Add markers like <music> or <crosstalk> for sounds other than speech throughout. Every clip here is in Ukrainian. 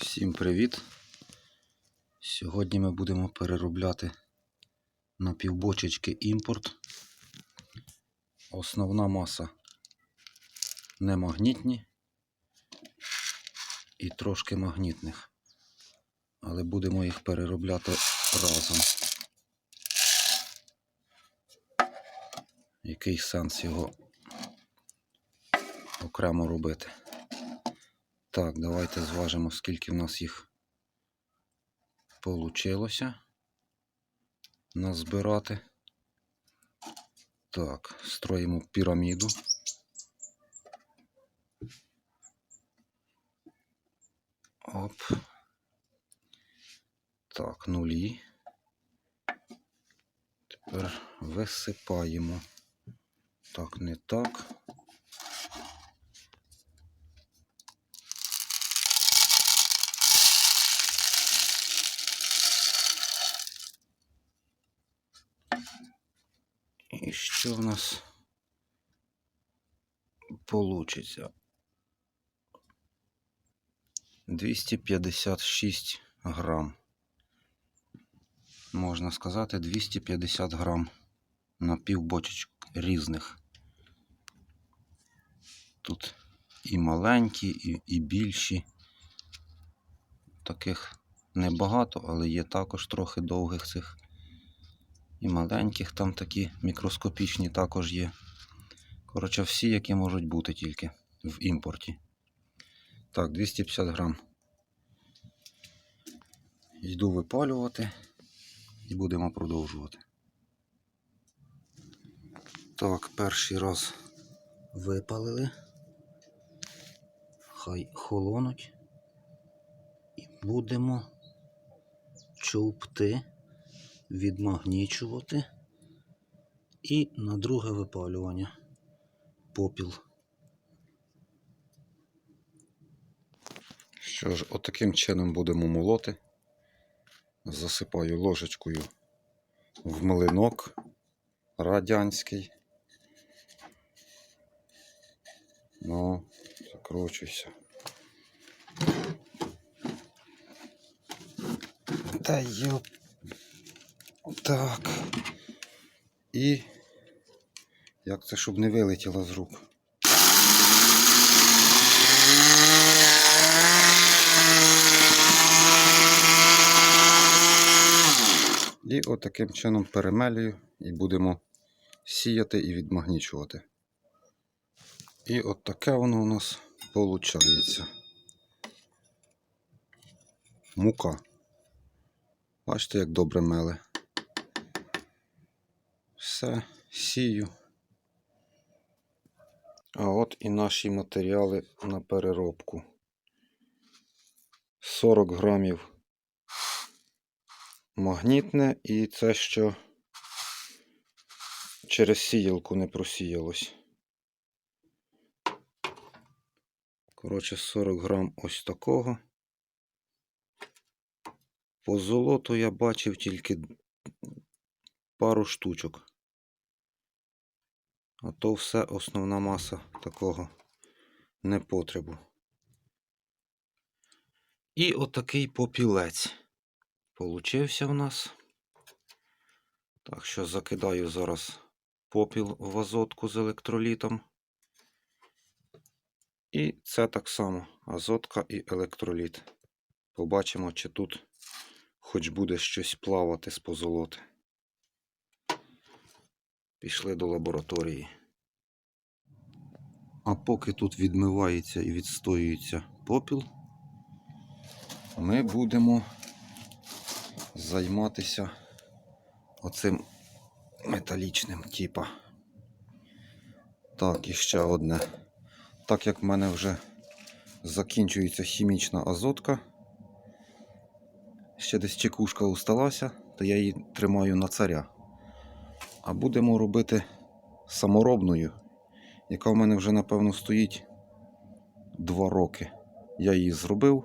Всім привіт! Сьогодні ми будемо переробляти на півбочечки імпорт. Основна маса немагнітні і трошки магнітних. Але будемо їх переробляти разом. Який сенс його окремо робити? Так, давайте зважимо, скільки в нас їх получилося назбирати. Так, строїмо піраміду. Оп. Так, нулі. Тепер висипаємо. Так, не так. І що в нас получиться? 256 грам. Можна сказати, 250 грам на пів бочечок різних. Тут і маленькі, і, і більші. Таких небагато, але є також трохи довгих цих. І маленьких там такі мікроскопічні також є. Коротше, всі, які можуть бути тільки в імпорті. Так, 250 грам. Йду випалювати і будемо продовжувати. Так, перший раз випалили. Хай холонуть. І будемо човпти відмагнічувати і на друге випалювання попіл. Що ж, отаким чином будемо молоти. Засипаю ложечкою в млинок радянський. Ну, закручуйся. Та йоп. Так. І як це, щоб не вилетіло з рук? І от чином перемелюю і будемо сіяти і відмагнічувати. І от таке воно у нас виходить. Мука. Бачите, як добре меле. Все, сію. А от і наші матеріали на переробку. 40 грамів магнітне і це що через сіялку не просіялось. Коротше, 40 грам ось такого. По золоту я бачив тільки пару штучок. А то все основна маса такого непотребу. І отакий попілець получився в нас. Так що закидаю зараз попіл в азотку з електролітом. І це так само азотка і електроліт. Побачимо, чи тут хоч буде щось плавати з позолоти. Пішли до лабораторії. А поки тут відмивається і відстоюється попіл, ми будемо займатися оцим металічним типа. Так, і ще одне. Так як в мене вже закінчується хімічна азотка, ще десь чекушка усталася, то я її тримаю на царя. А будемо робити саморобною, яка в мене вже, напевно, стоїть 2 роки. Я її зробив.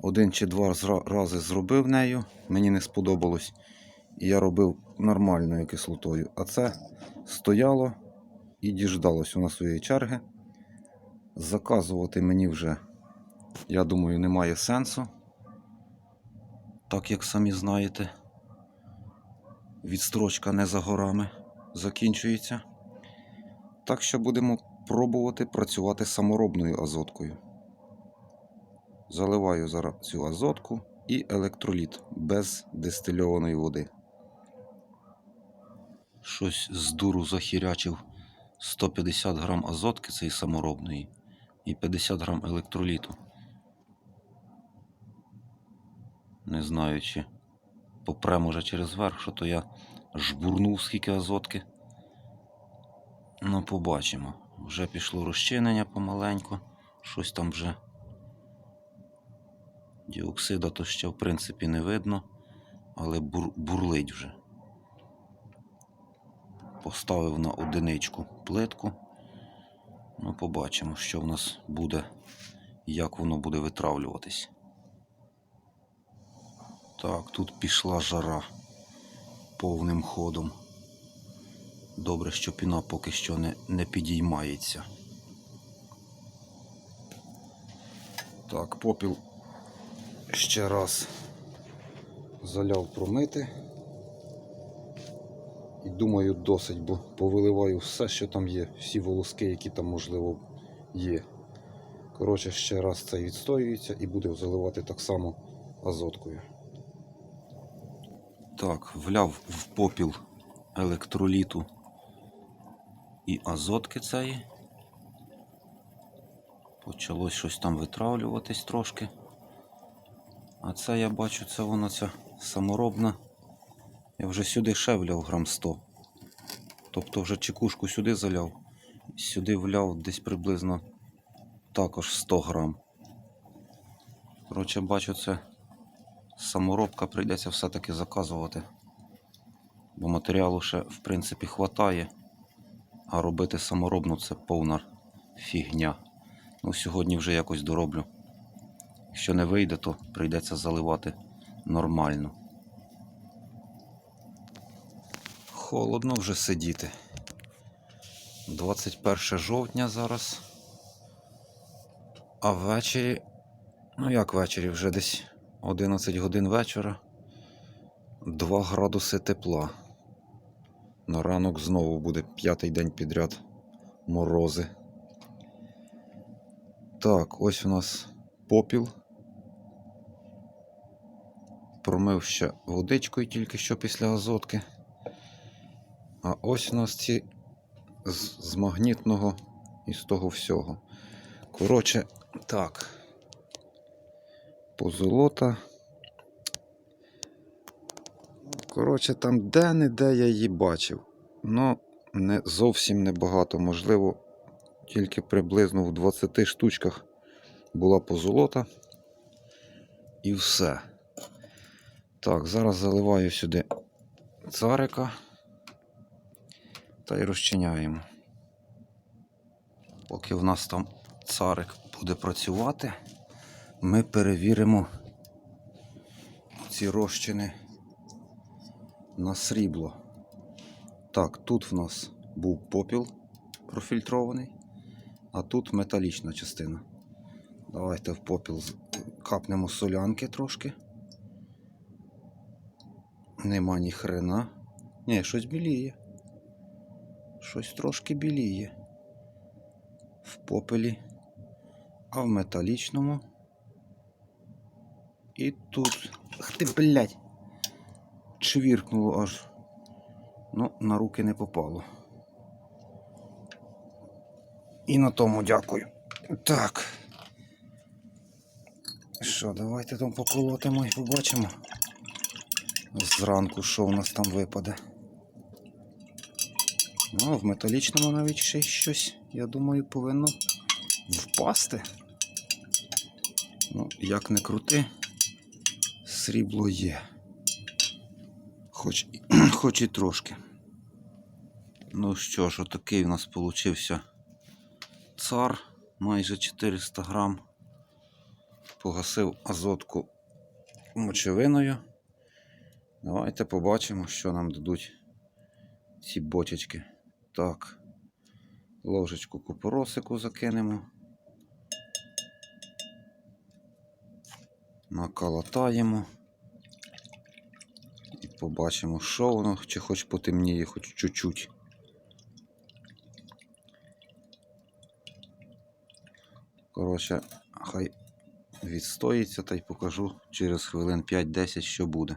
Один чи два рази зробив нею, мені не сподобалось. І я робив нормальною кислотою. А це стояло і діждалося на своєї черги. Заказувати мені вже я думаю, немає сенсу. Так як самі знаєте, відстрочка не за горами закінчується. Так що будемо пробувати працювати саморобною азоткою. Заливаю зараз цю азотку і електроліт без дистильованої води. Щось з дуру захірячив 150 грам азотки цієї саморобної і 50 грам електроліту. Не знаю, чи попрем уже через верх, що то я жбурнув скільки азотки. Ну, побачимо. Вже пішло розчинення помаленьку. Щось там вже. Діоксида то ще в принципі не видно, але бур- бурлить вже. Поставив на одиничку плитку. Ну, побачимо, що в нас буде, як воно буде витравлюватись. Так, тут пішла жара повним ходом. Добре, що піна поки що не, не підіймається. Так, попіл ще раз заляв промити. І думаю, досить, бо повиливаю все, що там є, всі волоски, які там, можливо, є. Коротше, ще раз це відстоюється і буде заливати так само азоткою. Так, вляв в попіл електроліту і азотки цієї. Почалось щось там витравлюватись трошки. А це я бачу, це вона ця саморобна. Я вже сюди ще вляв грам 100. Тобто вже чекушку сюди заляв. Сюди вляв десь приблизно також 100 грам. Коротше, бачу, це саморобка прийдеться все-таки заказувати. Бо матеріалу ще, в принципі, хватає. А робити саморобну це повна фігня. Ну, сьогодні вже якось дороблю. Якщо не вийде, то прийдеться заливати нормально. Холодно вже сидіти. 21 жовтня зараз. А ввечері, ну як ввечері, вже десь 11 годин вечора. 2 градуси тепла. На ранок знову буде п'ятий день підряд морози. Так, ось у нас попіл. Промив ще водичкою тільки що після азотки. А ось у нас ці з, з магнітного і з того всього. Коротше, так. Позолота. Коротше, там де-не-де я її бачив. Ну, не зовсім небагато. Можливо, тільки приблизно в 20 штучках була позолота. І все. Так, зараз заливаю сюди царика та й розчиняємо. Поки в нас там царик буде працювати, ми перевіримо ці розчини на срібло. Так, тут в нас був попіл профільтрований, а тут металічна частина. Давайте в попіл капнемо солянки трошки. Нема ні хрена. Ні, щось біліє. Щось трошки біліє. В попелі, а в металічному. І тут. Ах ти, блядь! Чвіркнуло аж. Ну, на руки не попало. І на тому дякую. Так. Що, давайте там поколотимо і побачимо. Зранку, що у нас там випаде. Ну, в металічному навіть ще щось, я думаю, повинно впасти. Ну, як не крути, срібло є. Хоч, <clears throat> хоч і трошки. Ну що ж, отакий у нас получився цар, майже 400 грам. Погасив азотку мочевиною. Давайте побачимо, що нам дадуть ці бочечки. Так. Ложечку купоросику закинемо. Наколотаємо. Побачимо, що воно, чи хоч потемніє, хоч чуть-чуть. Коротше, хай відстоїться та й покажу через хвилин 5-10, що буде.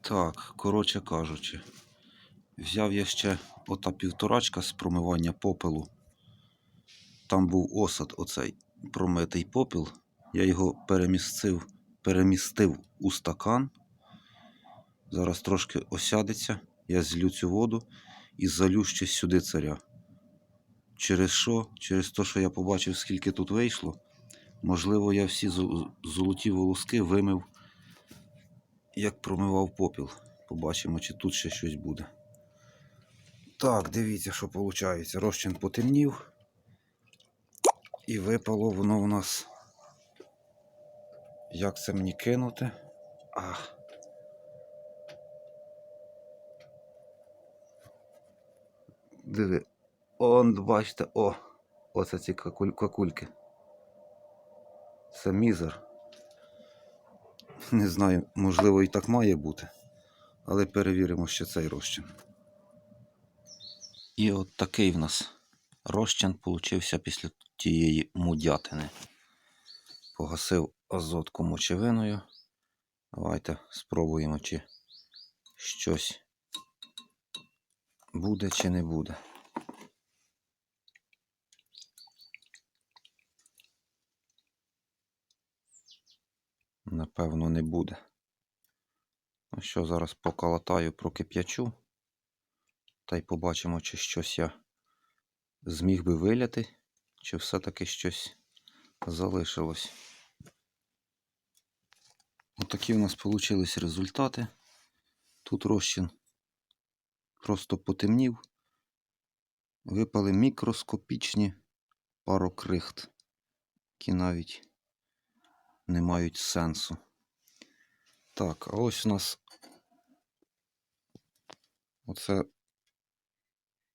Так, коротше кажучи, взяв я ще ота півторачка з промивання попелу. Там був осад, оцей промитий попіл. Я його перемістив, перемістив у стакан. Зараз трошки осядеться. Я злю цю воду і залю ще сюди царя. Через що? Через те, що я побачив, скільки тут вийшло. Можливо, я всі золоті волоски вимив, як промивав попіл. Побачимо, чи тут ще щось буде. Так, дивіться, що виходить. Розчин потемнів. І випало воно у нас. Як це мені кинути? Ах. Диви. Он, бачите, о! Оце ці какуль- какульки. Це мізер. Не знаю, можливо, і так має бути. Але перевіримо ще цей розчин. І от такий в нас розчин получився після тієї мудятини. Погасив азотку мочевиною. Давайте спробуємо, чи щось буде, чи не буде. Напевно, не буде. Ну що, зараз поколотаю, прокип'ячу. Та й побачимо, чи щось я зміг би виляти, чи все-таки щось залишилось. Отакі у нас вийшли результати. Тут розчин просто потемнів. Випали мікроскопічні парокрихт, які навіть не мають сенсу. Так, а ось у нас оце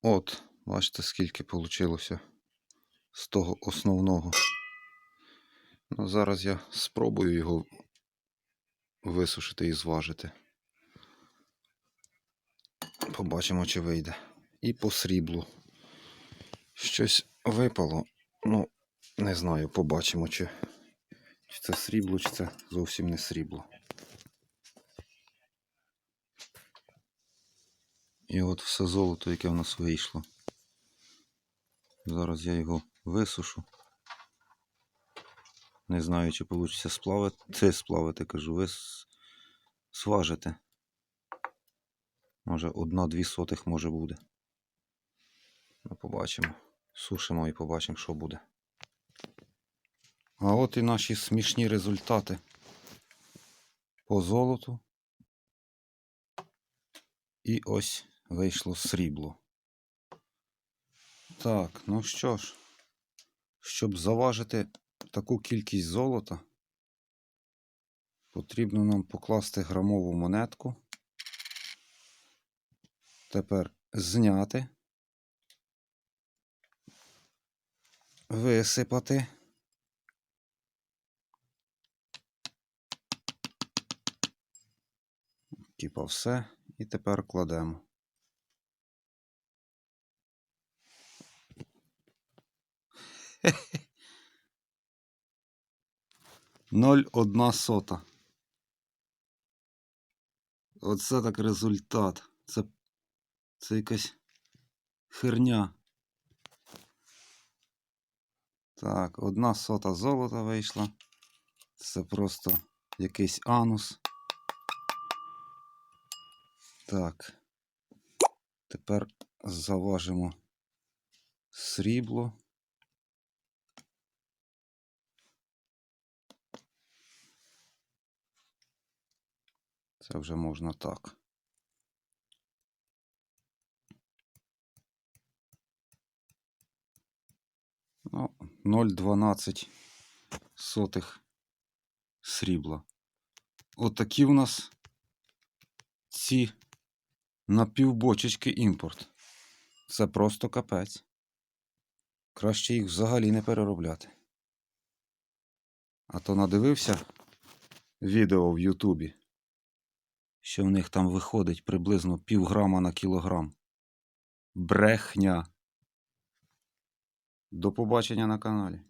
от, бачите, скільки вийшло з того основного. Ну, зараз я спробую його висушити і зважити. Побачимо, чи вийде. І по сріблу. Щось випало. Ну, не знаю, побачимо, чи, чи це срібло, чи це зовсім не срібло. І от все золото, яке в нас вийшло. Зараз я його висушу. Не знаю, чи вийде сплавити. Це сплавити, кажу, вис... сважити. Може, одна-дві сотих може буде. Ну, побачимо. Сушимо і побачимо, що буде. А от і наші смішні результати по золоту. І ось вийшло срібло. Так, ну що ж, щоб заважити таку кількість золота потрібно нам покласти грамову монетку. Тепер зняти, висипати. Типа все. І тепер кладемо. Хе-хе. 0,1 сота. Оце так результат. Це це якась херня. Так, одна сота золота вийшла. Це просто якийсь анус. Так. Тепер заважимо срібло. Це вже можна так. Ну, 0,12 сотих срібла. Отакі в нас ці напівбочечки імпорт. Це просто капець. Краще їх взагалі не переробляти. А то надивився відео в Ютубі, що в них там виходить приблизно півграма на кілограм. Брехня. До побачення на каналі.